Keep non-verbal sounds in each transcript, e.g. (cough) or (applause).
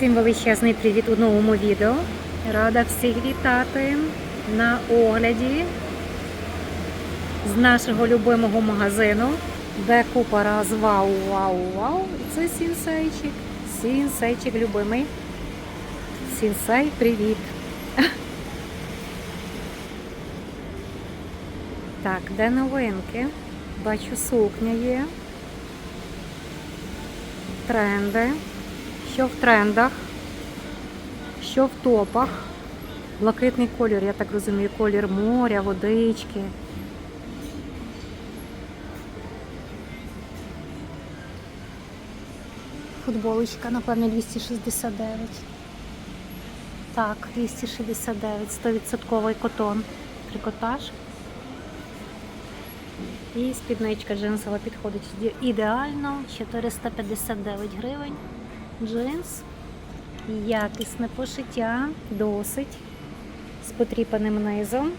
Всім величезний привіт у новому відео. Рада всіх вітати на огляді з нашого любимого магазину, де купа раз вау, вау, вау. Це сінсейчик. Сінсейчик любимий. Сінсей, привіт. (laughs) Так, де новинки? Бачу, сукня є. Тренди. Що в трендах, що в топах. Блакитний колір, я так розумію, колір моря, водички. Футболочка, напевне, 269. Так, 269, 100% котон. Трикотаж. І спідничка джинсова підходить ідеально. 459 гривень. Джинс. Якісне пошиття. Досить. З потріпаним низом.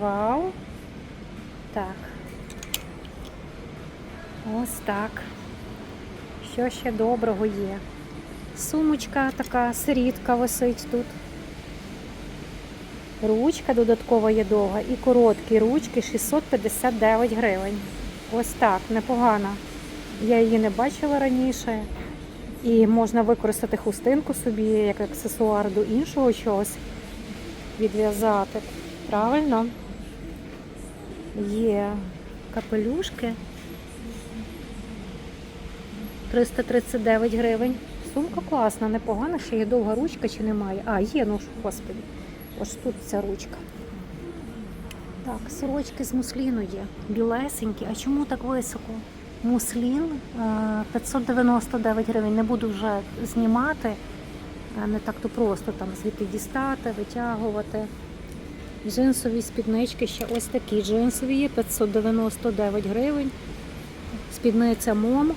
Вау. Так. Ось так. Що ще доброго є? Сумочка така, сирітка висить тут. Ручка додаткова є довга і короткі ручки 659 гривень. Ось так, непогано. Я її не бачила раніше. І можна використати хустинку собі як аксесуар до іншого чогось відв'язати. Правильно? Є капелюшки. 339 гривень. Сумка класна, непогана, ще є довга ручка чи немає. А, є, ну господи. Ось тут ця ручка. Так, сорочки з мусліну є. Білесенькі. А чому так високо? Муслін е, 599 гривень. Не буду вже знімати. Е, Не так то просто там звідти дістати, витягувати. Джинсові спіднички ще ось такі джинсові є 599 гривень. Спідниця мом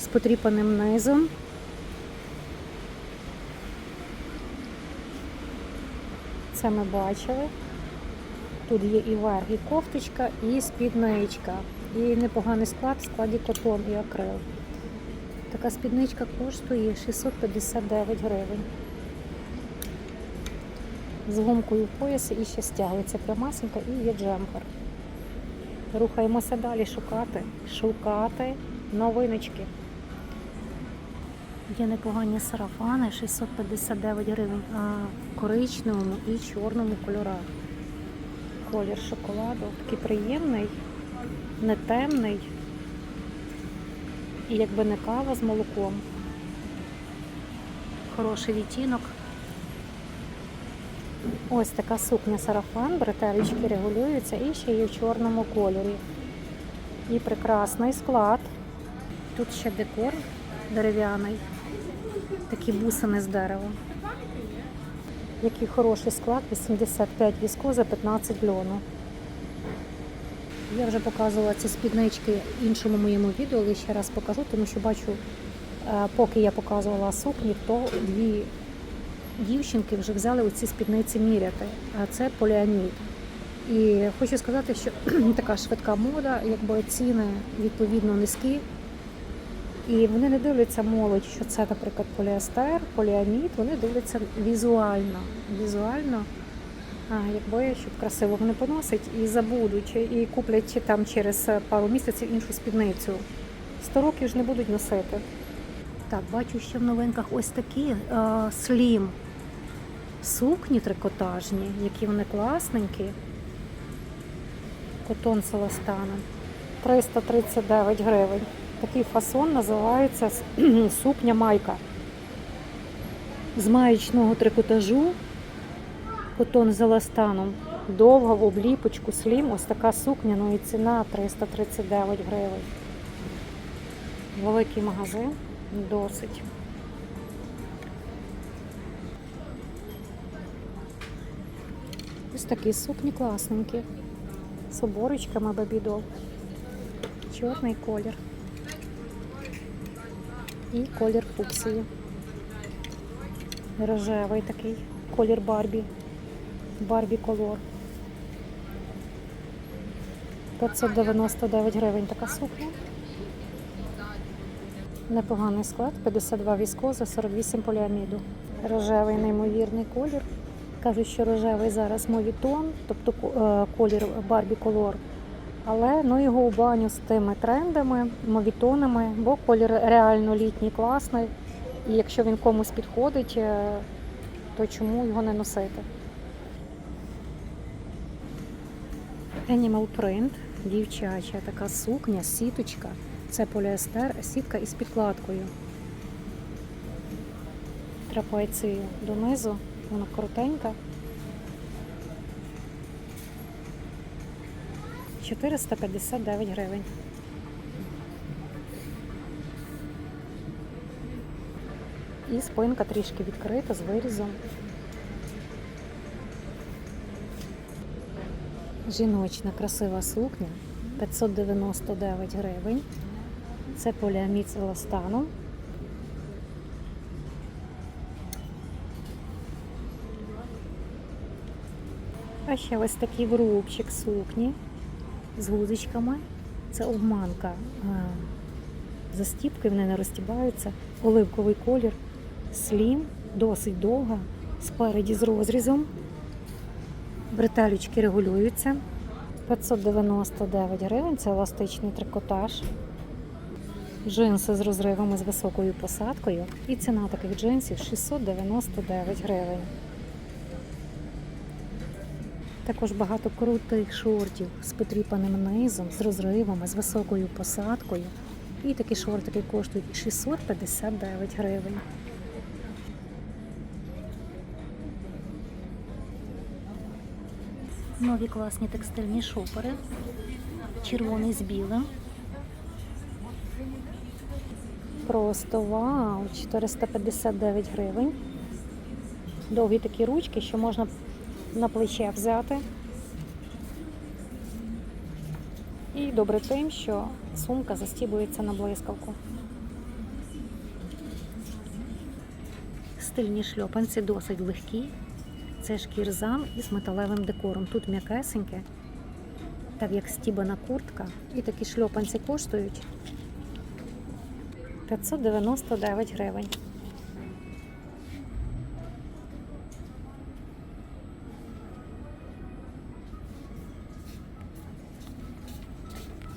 з потріпаним низом. Це ми бачили. Тут є і верх, і кофточка, і спідничка. І непоганий склад в складі котон і акрил. Така спідничка коштує 659 гривень. З гумкою в і ще стягується прямасенька і є джемпер. Рухаємося далі шукати, шукати новиночки. Є непогані сарафани 659 гривень, а коричневому і чорному кольорах. Колір шоколаду такий приємний, не темний. І якби не кава з молоком. Хороший відтінок. Ось така сукня сарафан, бретелечки регулюються і ще є в чорному кольорі. І прекрасний склад. Тут ще декор дерев'яний. Такі бусини з дерева. Який хороший склад, 85 віскоза, 15 льону. Я вже показувала ці спіднички в іншому моєму відео, але ще раз покажу, тому що бачу, е, поки я показувала сукні, то дві дівчинки вже взяли оці спідниці міряти. А це поліамід. І хочу сказати, що (clears throat) така швидка мода, якби ціни відповідно низькі. І вони не дивляться молодь, що це, наприклад, поліестер, поліамід, вони дивляться візуально. Візуально, якби щоб красиво вони поносять і забудуть, і куплять там через пару місяців іншу спідницю. 100 років ж не будуть носити. Так, бачу ще в новинках ось такі е, слім сукні трикотажні, які вони класненькі. Котон Селестана. 339 гривень. Такий фасон називається (clears throat) сукня майка. З маєчного трикотажу котон з еластаном. Довга в обліпочку слім. Ось така сукня, ну і ціна 339 гривень. Великий магазин, досить. Ось такі сукні класненькі. З оборочками бабідол. Чорний колір. І колір фуксії. Рожевий такий колір Барбі. Барбі колор. 599 гривень така сукня. Непоганий склад, 52 віскоза, 48 поліаміду. Рожевий неймовірний колір. Кажуть, що рожевий зараз мовітон, тобто е, колір Барбі Колор. Але ну його у баню з тими трендами, мовітонами, бо колір реально літній, класний. І якщо він комусь підходить, е, то чому його не носити? Animal Print, дівчача така сукня, сіточка. Це поліестер, сітка із підкладкою. Трапецію донизу, вона коротенька. 459 гривень. І спинка трішки відкрита з вирізом. Жіночна красива сукня 599 гривень. Це поліамід з. А ще ось такий врубчик сукні з гузичками. Це обманка. Застіпки вони не розтібаються. Оливковий колір, слім, досить довга, спереді з розрізом. Бретелючки регулюються. 599 гривень це еластичний трикотаж. Джинси з розривами з високою посадкою. І ціна таких джинсів 699 гривень. Також багато крутих шортів з потріпаним низом, з розривами, з високою посадкою. І такі шортики коштують 659 гривень. Нові класні текстильні шопери. Червоний з білим. Просто вау! 459 гривень. Довгі такі ручки, що можна на плече взяти. І добре тим, що сумка застібується на блискавку. Стильні шльопанці досить легкі. Це шкірзам із металевим декором. Тут м'якесеньке, так як стібана куртка. І такі шльопанці коштують 599 гривень.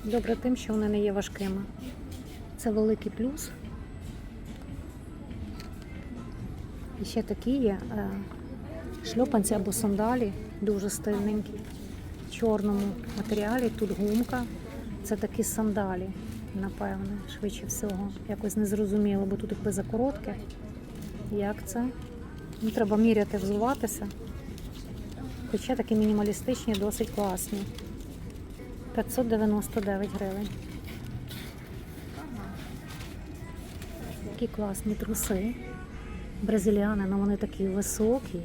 Добре тим, що вони не є важкими. Це великий плюс. І ще такі є е, шльопанці або сандалі, дуже стильненькі. В чорному матеріалі, тут гумка. Це такі сандалі, напевне, швидше всього. Якось не зрозуміло, бо тут якби закоротке. Як це? Ну, треба міряти, взуватися. Хоча такі мінімалістичні, досить класні. 599 гривень. Такі класні труси. Бразиліани, але вони такі високі.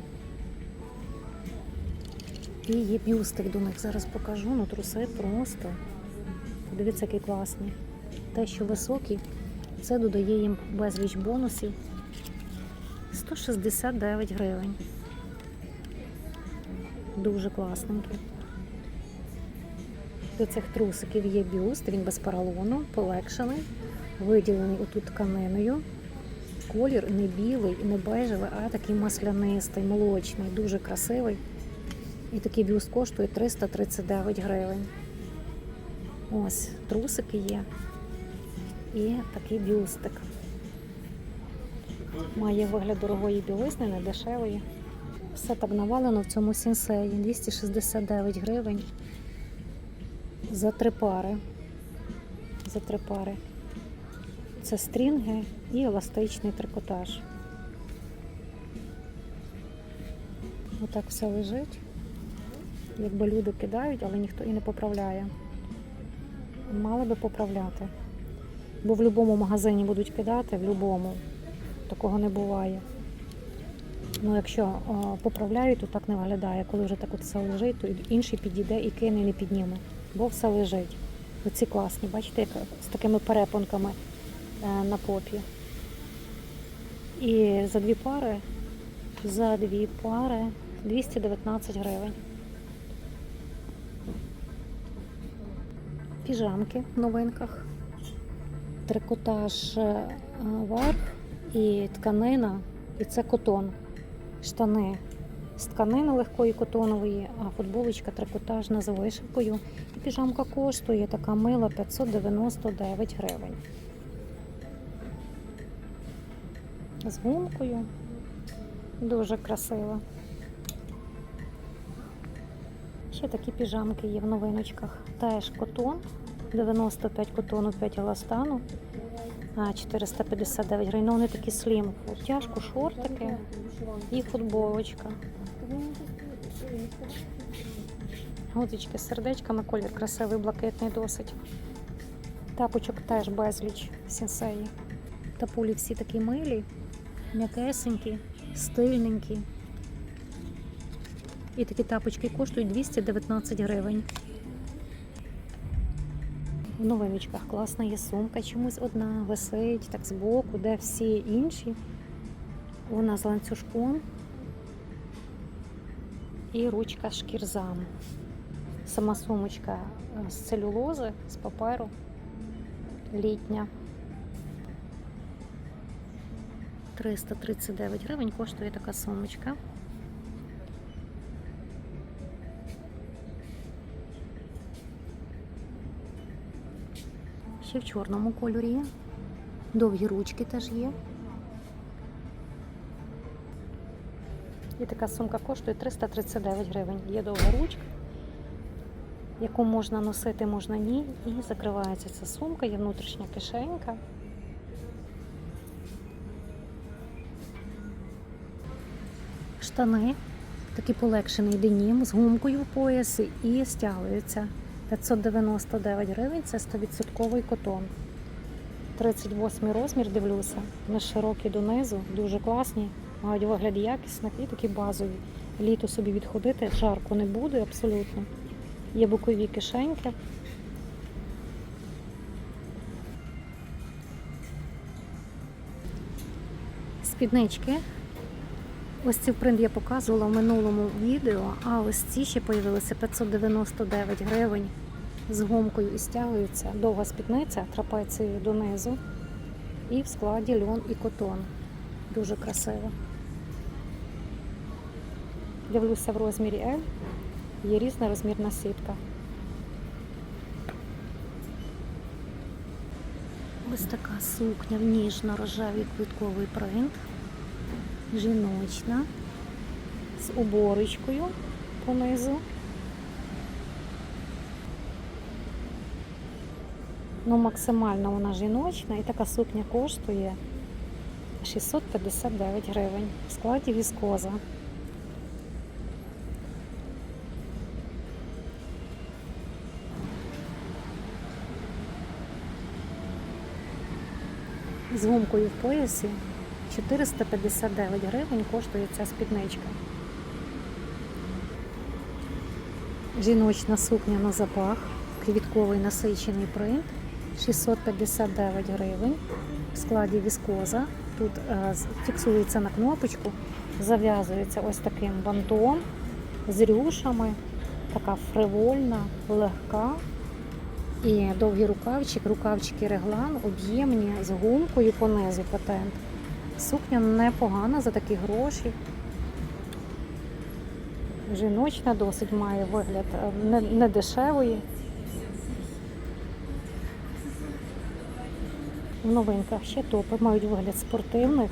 І є бюстик до них. Зараз покажу, ну труси просто. Подивіться, які класні. Те, що високі, це додає їм безліч бонусів. 169 гривень. Дуже класненькі. До цих трусиків є бюст, він без поролону, полегшений, виділений отут тканиною. Колір не білий, не бежевий, а такий маслянистий, молочний, дуже красивий. І такий бюст коштує 339 гривень. Ось трусики є. І такий бюстик. Має вигляд дорогої білизни, не дешевої. Все так навалено в цьому сінсеї. 269 гривень за три пари. За три пари. Це стрінги і еластичний трикотаж. Отак все лежить. Якби люди кидають, але ніхто і не поправляє. Мали би поправляти. Бо в будь-якому магазині будуть кидати, в будь-якому. Такого не буває. Ну, якщо о, поправляють, то так не виглядає. Коли вже так от все лежить, то інший підійде і кине і не підніме, бо все лежить. Оці класні, бачите, як з такими перепонками е, на попі. І за дві пари, за дві пари 219 гривень. Піжамки в новинках. трикотаж е, верх і тканина, і це котон. Штани з тканини легкої котонової, а футболочка трикотажна з вишивкою. І піжамка коштує така мила 599 гривень. З гумкою. Дуже красиво. Ще такі піжамки є в новиночках. Теж котон. 95 котону, 5 еластану. А 459 гривень. Ну, вони такі слім. Тяжко шортики і футболочка. Гудзички з сердечками, колір красивий, блакитний досить. Тапочок теж безліч сінсеї. Тапулі всі такі милі, м'якесенькі, стильненькі. І такі тапочки коштують 219 гривень. В новиночках класна є сумка, чомусь одна висить так збоку, де всі інші. Вона з ланцюжком і ручка з шкірзами. Сама сумочка е, з целюлози, з паперу, літня. 339 гривень коштує така сумочка. Ще в чорному кольорі. є. Довгі ручки теж є. І така сумка коштує 339 гривень. Є довга ручка, яку можна носити, можна ні. І закривається ця сумка, є внутрішня кишенька. Штани, такий полегшений денім з гумкою в поясі і стягуються. 599 гривень це 100% котон. 38 розмір, дивлюся. Вони широкі донизу, дуже класні, мають вигляд якісних і такі базові. Літо собі відходити, жарко не буде абсолютно. Є бокові кишеньки. Спіднички. Ось ці принт я показувала в минулому відео, а ось ці ще появилися 599 гривень з гумкою і стягуються. Довга спідниця трапецією донизу. І в складі льон і котон. Дуже красиво. Дивлюся в розмірі L. Є різна розмірна сітка. Ось така сукня в ніжно-рожевий квітковий принт. Жіночна. З уборочкою понизу. Ну, максимально вона жіночна і така сукня коштує 659 гривень в складі віскоза. З гумкою в поясі 459 гривень коштує ця спідничка. Жіночна сукня на запах, квітковий насичений принт 659 гривень в складі віскоза. Тут е, фіксується на кнопочку, зав'язується ось таким бантом з рюшами, така фривольна, легка. І довгий рукавчик, рукавчики реглан, об'ємні, з гумкою понизу патент. Сукня непогана за такі гроші. Жіночна досить має вигляд е, не, не дешевої. В новинках ще топи мають вигляд спортивних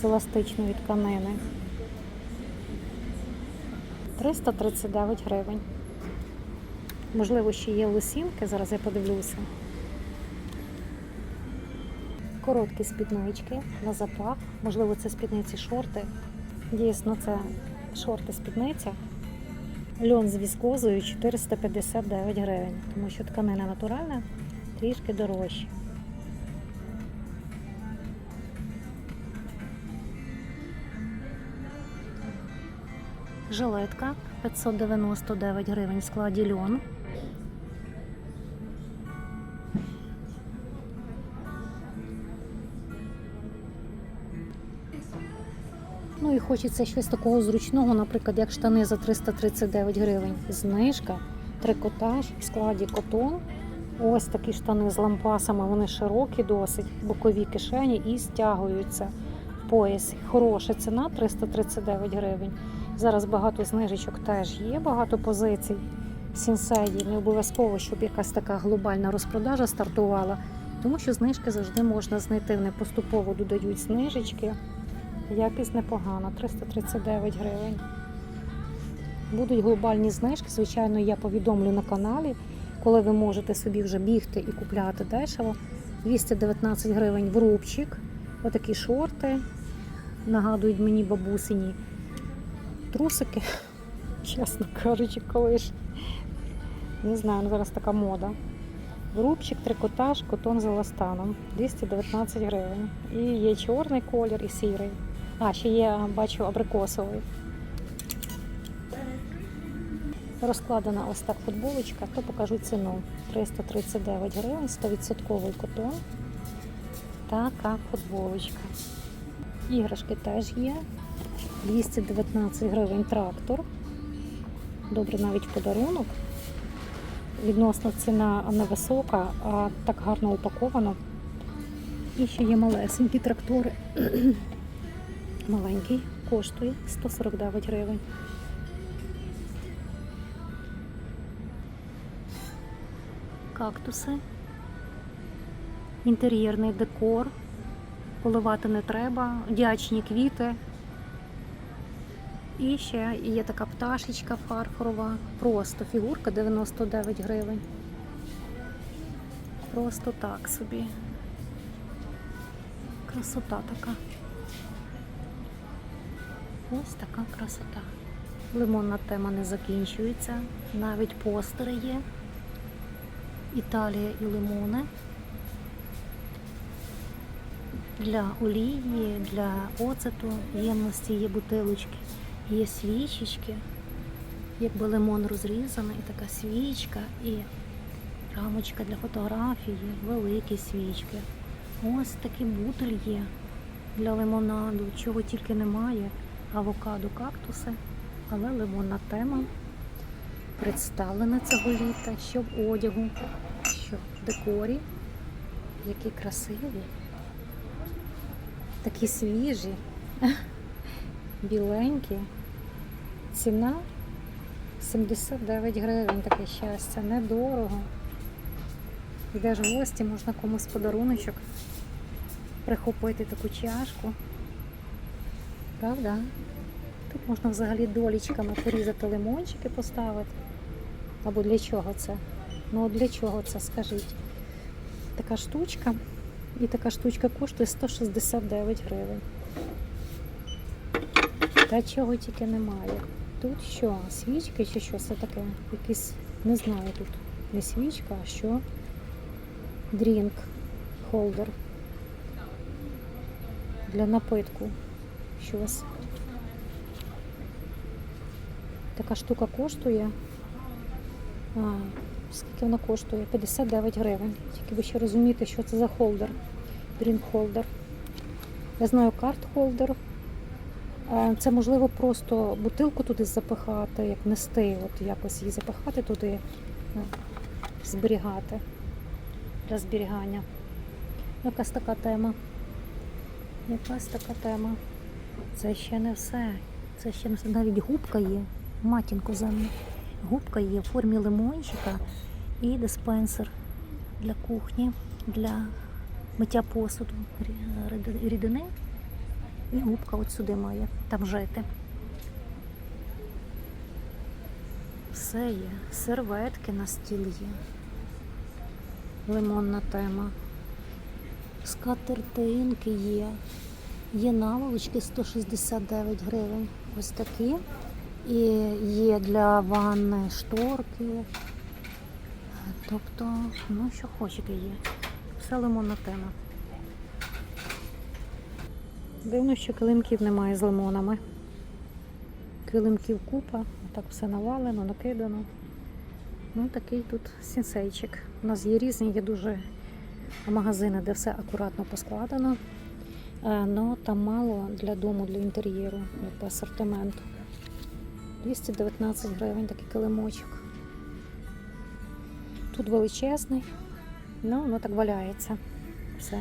з еластичної тканини. 339 гривень. Можливо, ще є лосінки, зараз я подивлюся. Короткі спіднички на запах. Можливо, це спідниці шорти. Дійсно, це шорти спідниця. Льон з віскозою 459 гривень, тому що тканина натуральна, трішки дорожча. Жилетка 599 гривень в складі льон. Хочеться щось такого зручного, наприклад, як штани за 339 гривень. Знижка, трикотаж в складі котон Ось такі штани з лампасами, вони широкі досить, бокові кишені і стягуються пояс. Хороша ціна 339 гривень. Зараз багато знижечок теж є, багато позицій. Сінсеї не обов'язково, щоб якась така глобальна розпродажа стартувала, тому що знижки завжди можна знайти. Вони поступово додають знижечки. Якість непогана, 339 гривень. Будуть глобальні знижки. Звичайно, я повідомлю на каналі, коли ви можете собі вже бігти і купляти дешево. 219 гривень в рубчик. Отакі шорти. Нагадують мені бабусині трусики, (laughs) чесно кажучи, колись. Не знаю, ну зараз така мода. Рубчик, трикотаж, котон з еластаном. 219 гривень. І є чорний колір і сірий. А, ще є, бачу, абрикосовий. Розкладена ось так футболочка, то покажу ціну. 339 гривень, 100% котон. Така футболочка. Іграшки теж є. 219 гривень трактор. Добре, навіть подарунок. Відносно ціна невисока, а так гарно упаковано. І ще є малесенькі трактори. Маленький коштує 149 гривень. Кактуси. Інтер'єрний декор. Поливати не треба. Дячні квіти. І ще є така пташечка фарфорова. Просто фігурка 99 гривень. Просто так собі. Красота така. Ось така красота. Лимонна тема не закінчується. Навіть постери є. Італія і лимони. Для олії, для оцету ємності є бутилочки, є свічечки, якби лимон розрізаний, така свічка, і рамочка для фотографії, великі свічки. Ось такий бутиль є для лимонаду, чого тільки немає. Авокадо, кактуси, але лимонна тема представлена цього літа, що в одягу, що в декорі, які красиві такі свіжі, (laughs) біленькі. Ціна 79 гривень, таке щастя, недорого. Йдеш в гості, можна комусь подаруночок прихопити таку чашку. Правда? Тут можна взагалі долічками порізати лимончики, поставити. Або для чого це? Ну для чого це, скажіть? Така штучка. І така штучка коштує 169 гривень. Та чого тільки немає. Тут що? Свічки чи що це таке? Якийсь, не знаю тут. Не свічка, а що? Дрінк холдер. Для напитку. Щось. Така штука коштує. А, скільки вона коштує? 59 гривень. Тільки ви ще розумієте, що це за холдер. Дрінк холдер. Я знаю карт холдер. Це можливо просто бутилку туди запихати, як нести, от якось її запихати туди, зберігати для зберігання. Якась така тема. Якась така тема. Це ще не все. Це ще не все. Навіть губка є. Матінко землю. Губка є в формі лимончика і диспенсер для кухні, для миття посуду рідини. І губка от сюди має там жити. Все є. Серветки на стіл є. Лимонна тема. Скатертинки є. Є наволочки 169 гривень. Ось такі. І є для ванни шторки. Тобто, ну що хочете є. Все лимонна тема. Дивно, що килимків немає з лимонами. Килимків купа, так все навалено, накидано. Ну, такий тут сінсейчик. У нас є різні, є дуже магазини, де все акуратно поскладено. Але там мало для дому, для інтер'єру, якби асортименту. 219 гривень такий килимочок. Тут величезний, Ну, воно так валяється. Все.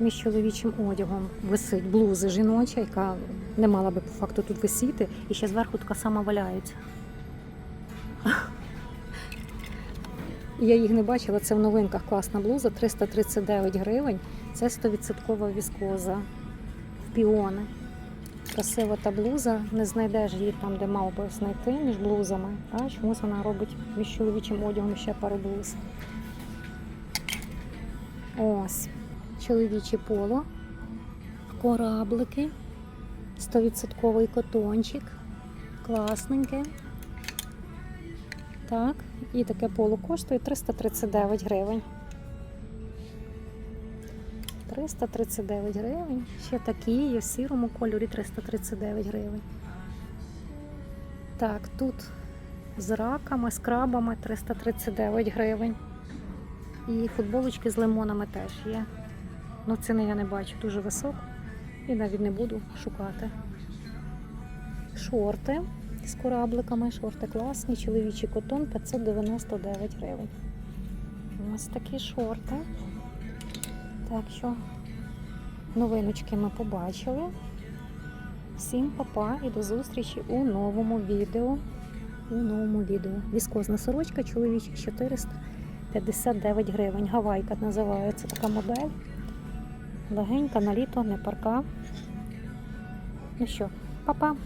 Між чоловічим одягом висить блуза жіноча, яка не мала би по факту тут висіти, і ще зверху така сама валяється. Я їх не бачила, це в новинках класна блуза, 339 гривень. Це 100% віскоза в піони. Красива та блуза, не знайдеш її там, де мав би знайти між блузами, а чомусь вона робить між чоловічим одягом ще пару блуз. Ось, чоловіче поло, кораблики, 100% котончик, класненьке. Так, і таке поло коштує 339 гривень. 339 гривень. Ще такі є в сірому кольорі 339 гривень. Так, тут з раками, з крабами 339 гривень. І футболочки з лимонами теж є. Ну, ціни я не бачу, дуже високо. І навіть не буду шукати. Шорти з корабликами, шорти класні, чоловічий котон 599 гривень. Ось такі шорти. Так що новиночки ми побачили. Всім папа і до зустрічі у новому відео. У новому відео. Віскозна сорочка чоловіча 459 гривень. Гавайка називається така модель. Легенька на літо, не парка. Ну що, папа.